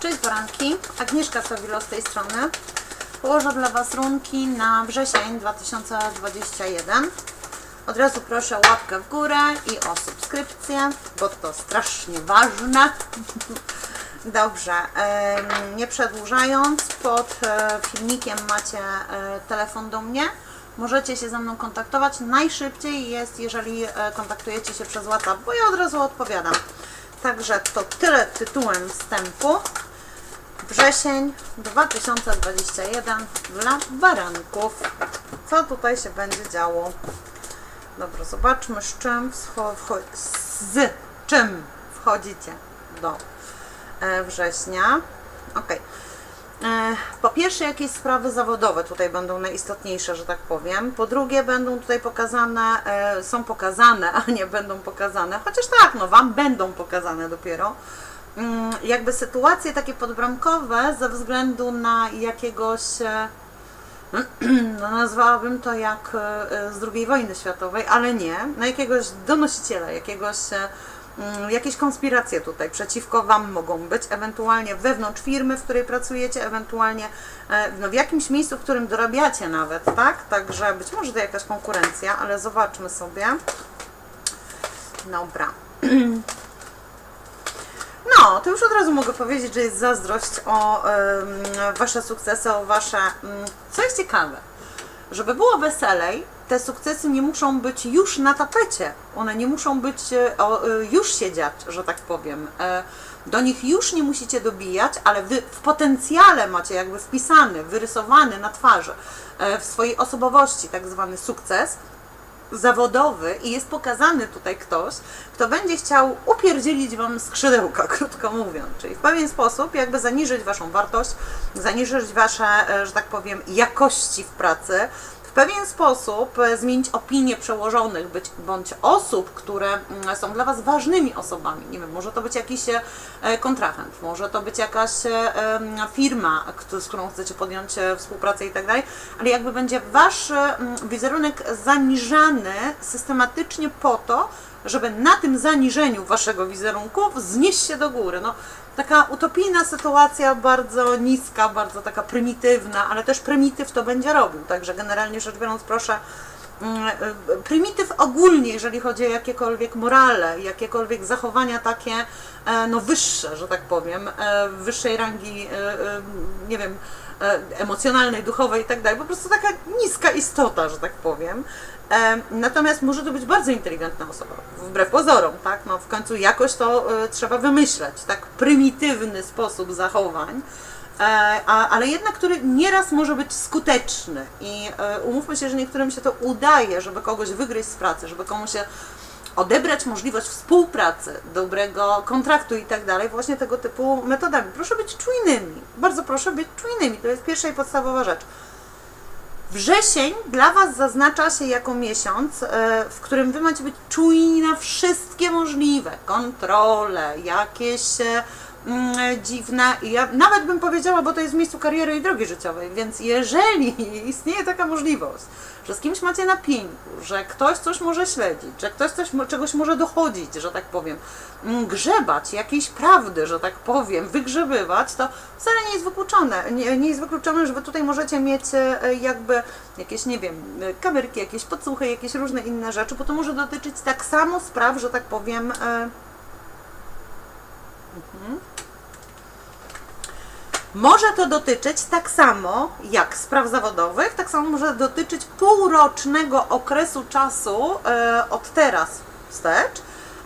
Cześć Baranki, Agnieszka Sawilo z tej strony. Położę dla Was runki na wrzesień 2021. Od razu proszę o łapkę w górę i o subskrypcję, bo to strasznie ważne. Dobrze, nie przedłużając, pod e, filmikiem macie e, telefon do mnie. Możecie się ze mną kontaktować. Najszybciej jest, jeżeli e, kontaktujecie się przez WhatsApp, bo ja od razu odpowiadam. Także to tyle tytułem wstępu. Wrzesień 2021 dla baranków. Co tutaj się będzie działo? Dobra, zobaczmy z czym, z czym wchodzicie do e, września. Ok. Po pierwsze, jakieś sprawy zawodowe tutaj będą najistotniejsze, że tak powiem. Po drugie, będą tutaj pokazane, e, są pokazane, a nie będą pokazane, chociaż tak, no Wam będą pokazane dopiero. Mm, Jakby sytuacje takie podbramkowe ze względu na jakiegoś e, no nazwałabym to jak e, z II wojny światowej, ale nie, na jakiegoś donosiciela, jakiegoś, e, mm, jakieś konspiracje tutaj przeciwko Wam mogą być, ewentualnie wewnątrz firmy, w której pracujecie, ewentualnie e, no, w jakimś miejscu, w którym dorabiacie nawet, tak? Także być może to jakaś konkurencja, ale zobaczmy sobie. Dobra. No, to już od razu mogę powiedzieć, że jest zazdrość o Wasze sukcesy, o Wasze. mm, co jest ciekawe, żeby było weselej, te sukcesy nie muszą być już na tapecie. One nie muszą być e, o, e, już siedziać, że tak powiem. E, Do nich już nie musicie dobijać, ale wy w potencjale macie jakby wpisany, wyrysowany na twarzy w swojej osobowości tak zwany sukces zawodowy i jest pokazany tutaj ktoś, kto będzie chciał upierdzielić Wam skrzydełka, krótko mówiąc. Czyli w pewien sposób jakby zaniżyć Waszą wartość, zaniżyć Wasze, e, że tak powiem, jakości w pracy, pewien sposób e, zmienić opinię przełożonych być, bądź osób, które mm, są dla Was ważnymi osobami. Nie wiem, może to być jakiś e, kontrahent, może to być jakaś e, firma, z którą chcecie podjąć współpracę i tak dalej, ale jakby będzie Wasz wizerunek zaniżany systematycznie po to, żeby na tym zaniżeniu Waszego wizerunku wznieść się do góry. No, taka utopijna sytuacja, bardzo niska, bardzo taka prymitywna, ale też prymityw to będzie robił. Także generalnie rzecz biorąc, proszę, mm, y, prymityw ogólnie, jeżeli chodzi o jakiekolwiek morale, jakiekolwiek zachowania takie, e, no wyższe, że tak powiem, e, wyższej rangi, e, nie wiem, emocjonalnej, duchowej i tak dalej, po prostu taka niska istota, że tak powiem. E, Natomiast może to być bardzo inteligentna osoba, wbrew pozorom, tak? No w końcu jakoś to e, trzeba wymyśleć, tak? Prymitywny sposób zachowań, e, ale jednak, który nieraz może być skuteczny i e, umówmy się, że niektórym się to udaje, żeby kogoś wygryźć z pracy, żeby komuś się odebrać możliwość współpracy, dobrego kontraktu i tak dalej, właśnie tego typu metodami. Proszę być czujnymi, bardzo proszę być czujnymi, to jest pierwsza i podstawowa rzecz. Wrzesień dla Was zaznacza się jako miesiąc, e, w którym Wy macie być czujni na wszystkie możliwe kontrole, jakieś e, mm, dziwne, ja nawet bym powiedziała, bo to jest w miejscu kariery i drogi życiowej, więc jeżeli istnieje taka możliwość, że z kimś macie na pieńku, że ktoś coś może śledzić, że ktoś coś, czegoś może dochodzić, że tak powiem, mm, grzebać jakiejś prawdy, że tak powiem, wygrzebywać, to wcale nie jest wykluczone. Nie, nie jest wykluczone, że wy tutaj możecie mieć e, jakby jakieś, nie wiem, kamerki, jakieś podsłuchy, jakieś różne inne rzeczy, bo to może dotyczyć tak samo spraw, że tak powiem, e, Może to dotyczyć tak samo jak spraw zawodowych, tak samo może dotyczyć półrocznego okresu czasu e, od teraz wstecz,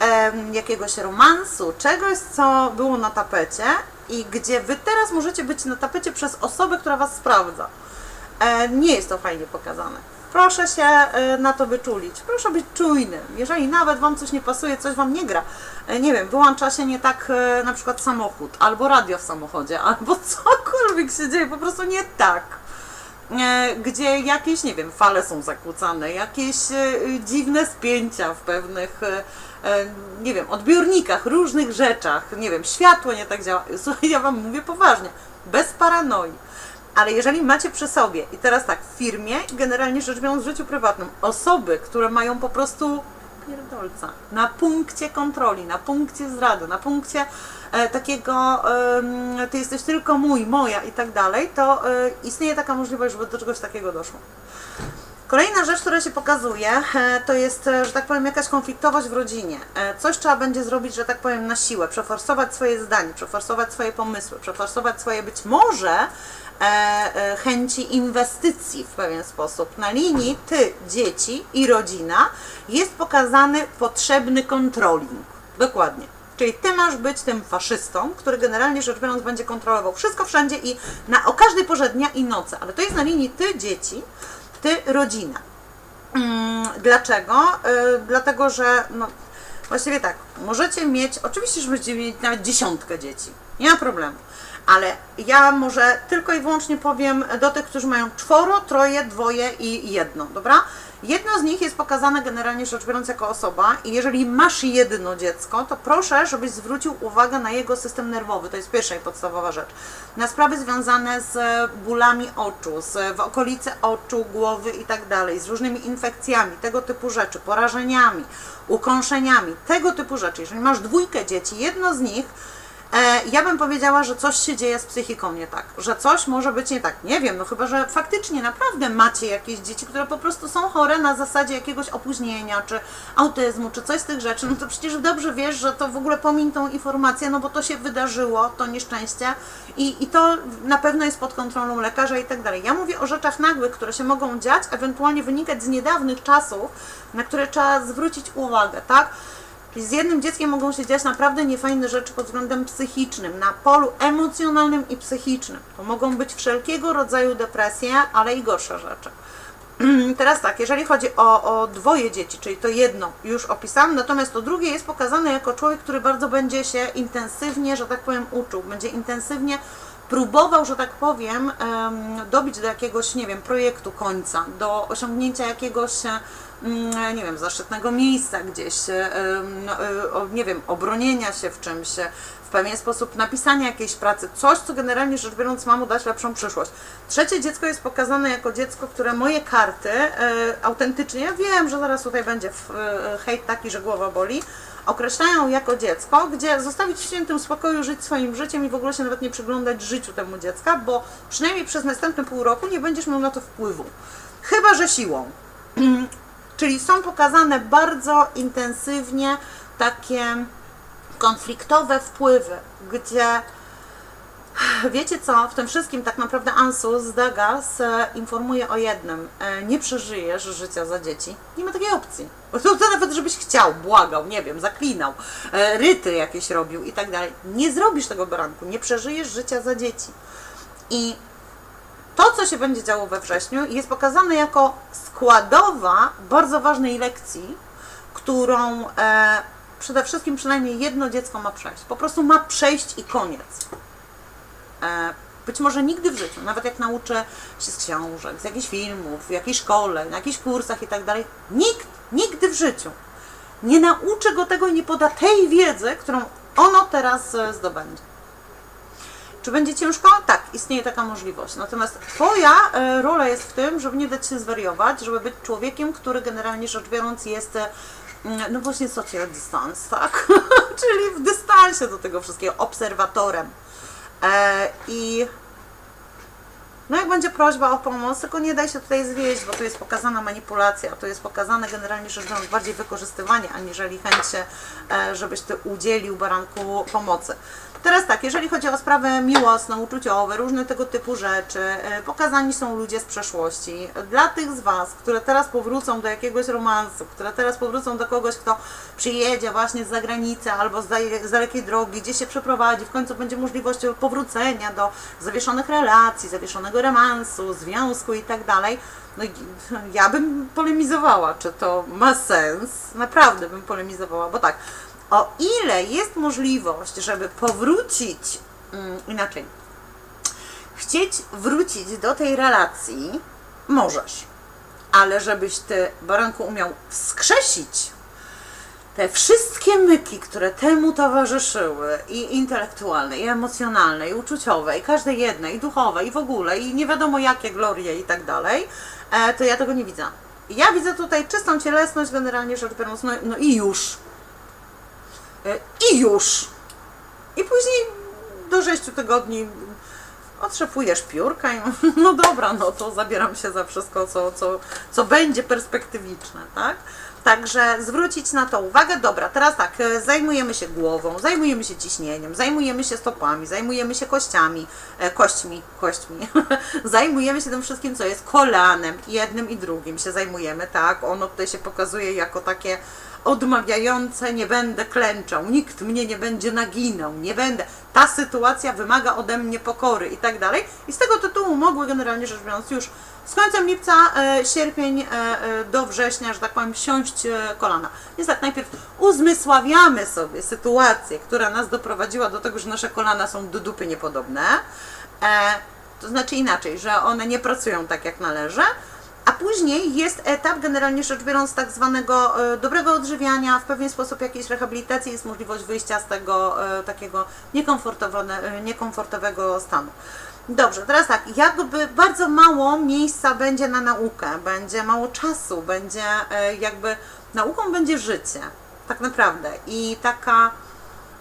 e, jakiegoś romansu, czegoś, co było na tapecie i gdzie wy teraz możecie być na tapecie przez osobę, która was sprawdza. E, nie jest to fajnie pokazane. Proszę się e, na to wyczulić. Proszę być czujnym. Jeżeli nawet Wam coś nie pasuje, coś Wam nie gra, e, nie wiem, wyłącza się nie tak e, na przykład samochód, albo radio w samochodzie, albo cokolwiek się dzieje, po prostu nie tak. Gdzie jakieś, nie wiem, fale są zakłócane, jakieś dziwne spięcia w pewnych, nie wiem, odbiornikach, różnych rzeczach, nie wiem, światło nie tak działa. Słuchaj, ja Wam mówię poważnie, bez paranoi. Ale jeżeli macie przy sobie, i teraz tak, w firmie, generalnie rzecz biorąc w życiu prywatnym, osoby, które mają po prostu pierdolca na punkcie kontroli, na punkcie zrady, na punkcie e, takiego em, ty jesteś tylko mój, moja i tak dalej, to e, istnieje taka możliwość, żeby do czegoś takiego doszło. Kolejna rzecz, która się pokazuje, e, to jest, e, że tak powiem, jakaś konfliktowość w rodzinie. E, Coś trzeba będzie zrobić, że tak powiem, na siłę, przeforsować swoje zdanie, przeforsować swoje pomysły, przeforsować swoje być może e, e, chęci inwestycji w pewien sposób. Na linii ty, dzieci i rodzina jest pokazany potrzebny kontroling. Dokładnie. Czyli ty masz być tym faszystą, który generalnie rzecz biorąc będzie kontrolował wszystko wszędzie i na, o każdej porze dnia i nocy. Ale to jest na linii ty, dzieci, ty, rodzina. Mm, Dlaczego? Y, Dlatego, że no, właściwie tak, możecie mieć, oczywiście, że będziecie mieć nawet dziesiątkę dzieci, nie ma problemu, ale ja może tylko i wyłącznie powiem do tych, którzy mają czworo, troje, dwoje i jedno, dobra? Jedno z nich jest pokazane generalnie rzecz biorąc jako osoba i jeżeli masz jedno dziecko, to proszę, żebyś zwrócił uwagę na jego system nerwowy, to jest pierwsza i podstawowa rzecz. Na sprawy związane z bólami oczu, z, w okolicy oczu, głowy i tak dalej, z różnymi infekcjami, tego typu rzeczy, porażeniami, ukąszeniami, tego typu rzeczy. Jeżeli masz dwójkę dzieci, jedno z nich ja bym powiedziała, że coś się dzieje z psychiką nie tak, że coś może być nie tak. Nie wiem, no chyba, że faktycznie naprawdę macie jakieś dzieci, które po prostu są chore na zasadzie jakiegoś opóźnienia, czy autyzmu, czy coś z tych rzeczy, no to przecież dobrze wiesz, że to w ogóle pomiń tą informację, no bo to się wydarzyło, to nieszczęście i, i to na pewno jest pod kontrolą lekarza i tak dalej. Ja mówię o rzeczach nagłych, które się mogą dziać, ewentualnie wynikać z niedawnych czasów, na które trzeba zwrócić uwagę, tak? Z jednym dzieckiem mogą się dziać naprawdę niefajne rzeczy pod względem psychicznym, na polu emocjonalnym i psychicznym. To mogą być wszelkiego rodzaju depresje, ale i gorsze rzeczy. Teraz tak, jeżeli chodzi o, o dwoje dzieci, czyli to jedno już opisałam, natomiast to drugie jest pokazane jako człowiek, który bardzo będzie się intensywnie, że tak powiem, uczył, będzie intensywnie próbował, że tak powiem, em, dobić do jakiegoś, nie wiem, projektu końca, do osiągnięcia jakiegoś, mm, nie wiem, zaszczytnego miejsca gdzieś, em, no, e, nie wiem, obronienia się w czymś, e, w pewien sposób napisania jakiejś pracy, coś, co generalnie rzecz biorąc ma mu dać lepszą przyszłość. Trzecie dziecko jest pokazane jako dziecko, które moje karty e, autentycznie, ja wiem, że zaraz tutaj będzie e, hejt taki, że głowa boli, określają jako dziecko, gdzie zostawić w świętym spokoju, żyć swoim życiem i w ogóle się nawet nie przyglądać życiu temu dziecka, bo przynajmniej przez następne pół roku nie będziesz miał na to wpływu. Chyba, że siłą. Czyli są pokazane bardzo intensywnie takie konfliktowe wpływy, gdzie Wiecie co, w tym wszystkim tak naprawdę Ansus Dagas e, informuje o jednym. E, nie przeżyjesz życia za dzieci. Nie ma takiej opcji. To nawet żebyś chciał, błagał, nie wiem, zaklinał, e, ryty jakieś robił i tak dalej. Nie zrobisz tego baranku, nie przeżyjesz życia za dzieci. I to, co się będzie działo we wrześniu, jest pokazane jako składowa bardzo ważnej lekcji, którą e, przede wszystkim przynajmniej jedno dziecko ma przejść. Po prostu ma przejść i koniec. E, być może nigdy w życiu, nawet jak nauczę się z książek, z jakichś filmów, w jakiejś szkole, na jakichś kursach i tak dalej, nikt nigdy w życiu nie nauczy go tego i nie poda tej wiedzy, którą ono teraz e, zdobędzie. Czy będzie ciężko? Tak, istnieje taka możliwość. Natomiast Twoja e, rola jest w tym, żeby nie dać się zwariować, żeby być człowiekiem, który generalnie rzecz biorąc jest, mm, no właśnie social distance, tak? Czyli w dystansie do tego wszystkiego, obserwatorem. E, I no jak będzie prośba o pomoc, tylko nie daj się tutaj zwieść, bo tu jest pokazana manipulacja, tu jest pokazane generalnie rzecz biorąc bardziej wykorzystywanie, aniżeli chęć, e, żebyś Ty udzielił baranku pomocy. Teraz tak, jeżeli chodzi o sprawy miłosne, uczuciowe, różne tego typu rzeczy, e, pokazani są ludzie z przeszłości. Dla tych z Was, które teraz powrócą do jakiegoś romansu, które teraz powrócą do kogoś, kto przyjedzie właśnie z zagranicy albo z dale- z dalekiej drogi, gdzie się przeprowadzi, w końcu będzie możliwość powrócenia do zawieszonych relacji, zawieszonego romansu, związku i tak. No ja bym polemizowała, czy to ma sens. Naprawdę bym polemizowała, bo tak, o ile jest możliwość, żeby powrócić mm, inaczej, chcieć wrócić do tej relacji, możesz. Ale żebyś ty, baranku, umiał wskrzesić te wszystkie myki, które temu towarzyszyły, i intelektualne, i emocjonalne, i uczuciowe, i każde jedne, i duchowe, i w ogóle, i nie wiadomo jakie glorie i tak dalej, e, to ja tego nie widzę. Ja widzę tutaj czystą cielesność, generalnie rzecz biorąc, no, no i już. E, I już. I później do 6 tygodni otrzepujesz piórka i no dobra, no to zabieram się za wszystko, co, co, co będzie perspektywiczne, tak? Także zwrócić na to uwagę. Dobra, teraz tak, e, zajmujemy się głową, zajmujemy się ciśnieniem, zajmujemy się stopami, zajmujemy się kościami, e, kośćmi, kośćmi. zajmujemy się tym wszystkim, co jest kolanem, jednym i drugim się zajmujemy, tak? Ono tutaj się pokazuje jako takie odmawiające, nie będę klęczał, nikt mnie nie będzie naginał, nie będę. Ta sytuacja wymaga ode mnie pokory i tak dalej. I z tego tytułu mogły generalnie rzecz biorąc już z końcem lipca, e, sierpień e, e, do września, że tak powiem, siąść e, kolana. Więc tak, najpierw uzmysławiamy sobie sytuację, która nas doprowadziła do tego, że nasze kolana są do dupy niepodobne. E, to znaczy inaczej, że one nie pracują tak jak należy. A później jest etap, generalnie rzecz biorąc, tak zwanego e, dobrego odżywiania, w pewien sposób jakiejś rehabilitacji, jest możliwość wyjścia z tego e, takiego e, niekomfortowego stanu. Dobrze, teraz tak, jakby bardzo mało miejsca będzie na naukę, będzie mało czasu, będzie jakby, nauką będzie życie, tak naprawdę. I taka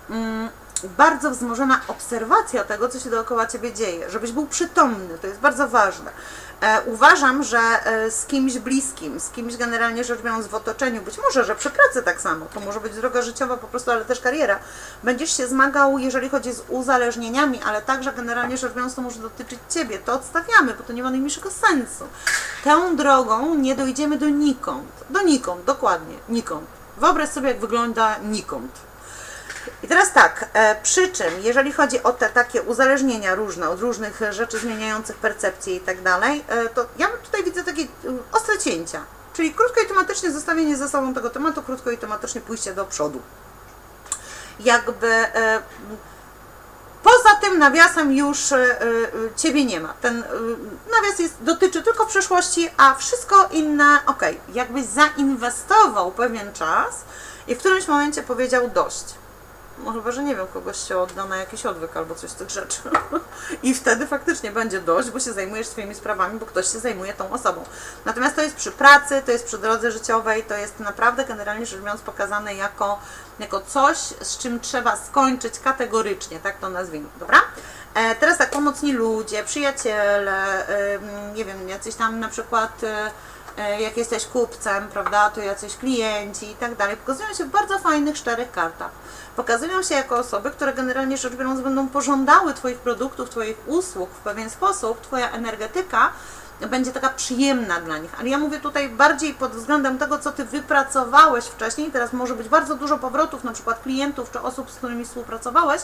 mm, bardzo wzmożona obserwacja tego, co się dookoła Ciebie dzieje, żebyś był przytomny, to jest bardzo ważne. E, uważam, że e, z kimś bliskim, z kimś generalnie rzecz biorąc w otoczeniu, być może, że przy pracy tak samo, to może być droga życiowa po prostu, ale też kariera, będziesz się zmagał, jeżeli chodzi z uzależnieniami, ale także generalnie rzecz biorąc to może dotyczyć Ciebie, to odstawiamy, bo to nie ma najmniejszego sensu. Tą drogą nie dojdziemy do nikąd, do nikąd, dokładnie, nikąd. Wyobraź sobie, jak wygląda nikąd. I teraz tak, e, przy czym, jeżeli chodzi o te takie uzależnienia różne, od różnych rzeczy zmieniających percepcję i tak dalej, e, to ja tutaj widzę takie e, ostre cięcia. Czyli krótko i tematycznie zostawienie ze sobą tego tematu, krótko i tematycznie pójście do przodu. Jakby poza tym nawiasem już Ciebie nie ma. Ten nawias jest, dotyczy tylko przyszłości, a wszystko inne, ok, jakbyś zainwestował pewien czas i w którymś momencie powiedział dość. No chyba, że nie wiem, kogoś się odda na jakiś odwyk albo coś z tych rzeczy. I wtedy faktycznie będzie dość, bo się zajmujesz swoimi sprawami, bo ktoś się zajmuje tą osobą. Natomiast to jest przy pracy, to jest przy drodze życiowej, to jest naprawdę generalnie rzecz biorąc pokazane jako, jako coś, z czym trzeba skończyć kategorycznie, tak to nazwijmy, dobra? E, teraz tak, pomocni ludzie, przyjaciele, ym, nie wiem, jacyś tam na przykład... e, jak jesteś kupcem, prawda, to jacyś klienci i tak dalej, pokazują się w bardzo fajnych, szczerych kartach. Pokazują się jako osoby, które generalnie rzecz biorąc będą pożądały Twoich produktów, Twoich usług w pewien sposób, Twoja energetyka będzie taka przyjemna dla nich. Ale ja mówię tutaj bardziej pod względem tego, co Ty wypracowałeś wcześniej. Teraz może być bardzo dużo powrotów, na przykład klientów czy osób, z którymi współpracowałeś,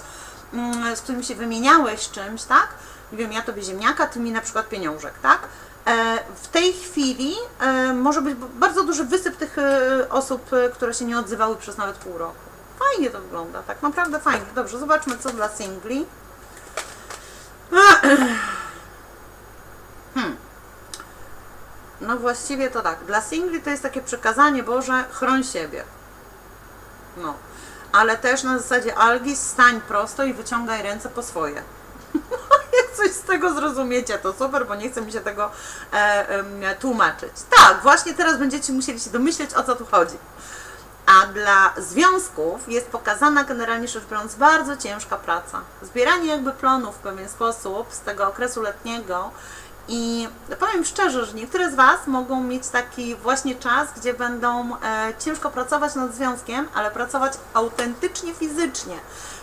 mm, z którymi się wymieniałeś czymś, tak? Wiem, ja Tobie ziemniaka, Ty mi na przykład pieniążek, tak? E, W tej chwili e, może być bardzo duży wysyp tych e, osób, które się nie odzywały przez nawet pół roku. Fajnie to wygląda, tak naprawdę fajnie. Dobrze, zobaczmy co dla singli. Hmm. No właściwie to tak. Dla singli to jest takie przekazanie Boże, chroń siebie. No. Ale też na zasadzie algi stań prosto i wyciągaj ręce po swoje. Coś z tego zrozumiecie, to super, bo nie chce mi się tego e, em, tłumaczyć. Tak, właśnie teraz będziecie musieli się domyśleć, o co tu chodzi. A dla związków jest pokazana generalnie rzecz biorąc bardzo ciężka praca. Zbieranie jakby plonów w pewien sposób z tego okresu letniego i powiem szczerze, że niektóre z Was mogą mieć taki właśnie czas, gdzie będą e, ciężko pracować nad związkiem, ale pracować autentycznie fizycznie.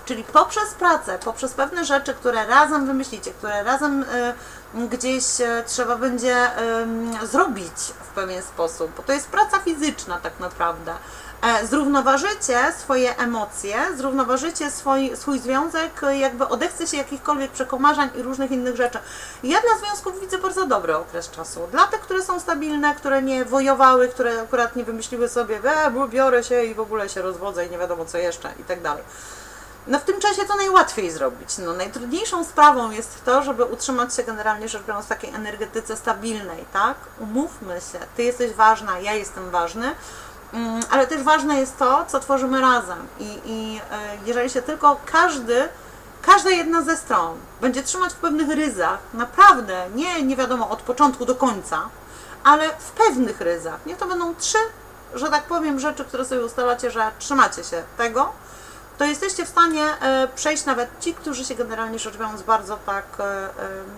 Czyli poprzez pracę, poprzez pewne rzeczy, które razem wymyślicie, które razem e, gdzieś e, trzeba będzie zrobić w pewien sposób, bo to jest praca fizyczna tak naprawdę. E, Zrównoważycie swoje emocje, zrównoważycie swój, swój związek, e, jakby odechce się jakichkolwiek przekomarzań i różnych innych rzeczy. Ja dla związków widzę bardzo dobry okres czasu. Dla tych, które są stabilne, które nie wojowały, które akurat nie wymyśliły sobie, e, bo biorę się i w ogóle się rozwodzę i nie wiadomo co jeszcze i tak dalej. No w tym czasie to najłatwiej zrobić. No, najtrudniejszą sprawą jest to, żeby utrzymać się generalnie rzecz biorąc w takiej energetyce stabilnej, tak? Umówmy się, ty jesteś ważna, ja jestem ważny, ale też ważne jest to, co tworzymy razem. I, i e, jeżeli się tylko każdy, każda jedna ze stron będzie trzymać w pewnych ryzach, naprawdę, nie, nie wiadomo od początku do końca, ale w pewnych ryzach. Niech to będą trzy, że tak powiem, rzeczy, które sobie ustalacie, że trzymacie się tego, to jesteście w stanie e, przejść nawet ci, którzy się generalnie rzecz biorąc bardzo tak, e, e,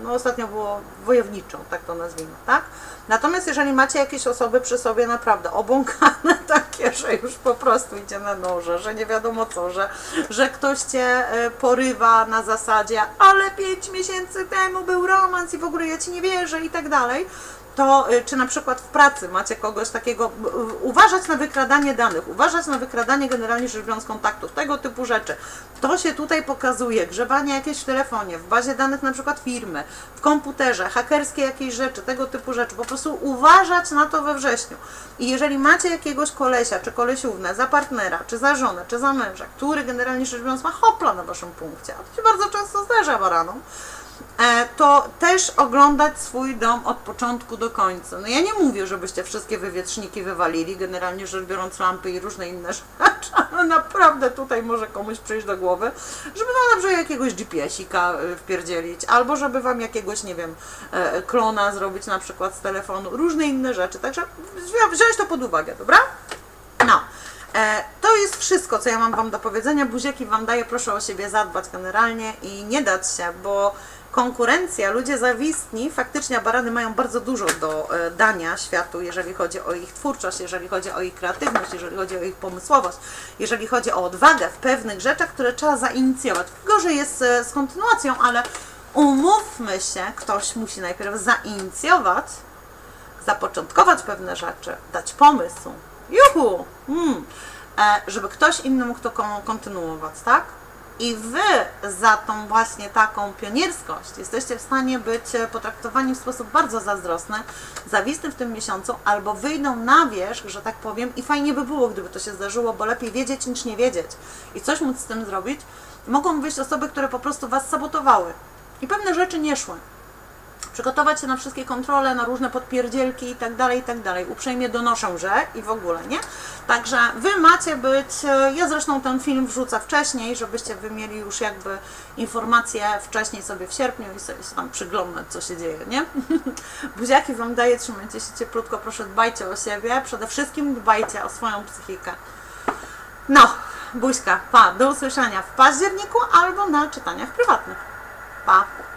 no ostatnio było wojowniczą, tak to nazwijmy, tak? Natomiast jeżeli macie jakieś osoby przy sobie naprawdę obłąkane takie, że już po prostu idzie na noże, że nie wiadomo co, że, że ktoś cię porywa na zasadzie, ale pięć miesięcy temu był romans i w ogóle ja ci nie wierzę i tak dalej, to y, czy na przykład w pracy macie kogoś takiego, b- y, uważać na wykradanie danych, uważać na wykradanie generalnie rzecz biorąc kontaktów, tego typu rzeczy. To się tutaj pokazuje, grzebanie jakieś w telefonie, w bazie danych na przykład firmy, w komputerze, hakerskie jakieś rzeczy, tego typu rzeczy. Po prostu uważać na to we wrześniu. I jeżeli macie jakiegoś kolesia, czy kolesiównę, za partnera, czy za żonę, czy za męża, który generalnie rzecz biorąc ma hopla na waszym punkcie, a to się bardzo często zdarza baranom, to też oglądać swój dom od początku do końca. No ja nie mówię, żebyście wszystkie wywietrzniki wywalili, generalnie rzecz biorąc lampy i różne inne rzeczy, ale naprawdę tutaj może komuś przyjść do głowy, żeby wam przykład jakiegoś GPS-ika y, wpierdzielić, albo żeby wam jakiegoś, nie wiem, e, klona zrobić na przykład z telefonu, różne inne rzeczy, także wzi- wziąć to pod uwagę, dobra? No, e, to jest wszystko, co ja mam Wam do powiedzenia. Buziaki Wam daję, proszę o siebie zadbać generalnie i nie dać się, bo konkurencja, ludzie zawistni, faktycznie barany mają bardzo dużo do e, dania światu, jeżeli chodzi o ich twórczość, jeżeli chodzi o ich kreatywność, jeżeli chodzi o ich pomysłowość, jeżeli chodzi o odwagę w pewnych rzeczach, które trzeba zainicjować. Gorzej jest e, z kontynuacją, ale umówmy się, ktoś musi najpierw zainicjować, zapoczątkować pewne rzeczy, dać pomysł, juhu, mm, e, żeby ktoś inny mógł to kon- kontynuować, tak? I wy za tą właśnie taką pionierskość jesteście w stanie być potraktowani w sposób bardzo zazdrosny, zawistny w tym miesiącu, albo wyjdą na wierzch, że tak powiem, i fajnie by było, gdyby to się zdarzyło, bo lepiej wiedzieć niż nie wiedzieć i coś móc z tym zrobić. Mogą wyjść osoby, które po prostu was sabotowały i pewne rzeczy nie szły przygotować się na wszystkie kontrole, na różne podpierdzielki i tak dalej, i tak dalej. Uprzejmie donoszę, że i w ogóle, nie? Także wy macie być, e, ja zresztą ten film wrzucę wcześniej, żebyście wy mieli już jakby informacje wcześniej sobie w sierpniu i sobie tam przyglądać, co się dzieje, nie? Buziaki wam daję, trzymajcie się cieplutko, proszę dbajcie o siebie, przede wszystkim dbajcie o swoją psychikę. No, buźka, pa, do usłyszenia w październiku albo na czytaniach prywatnych. Pa!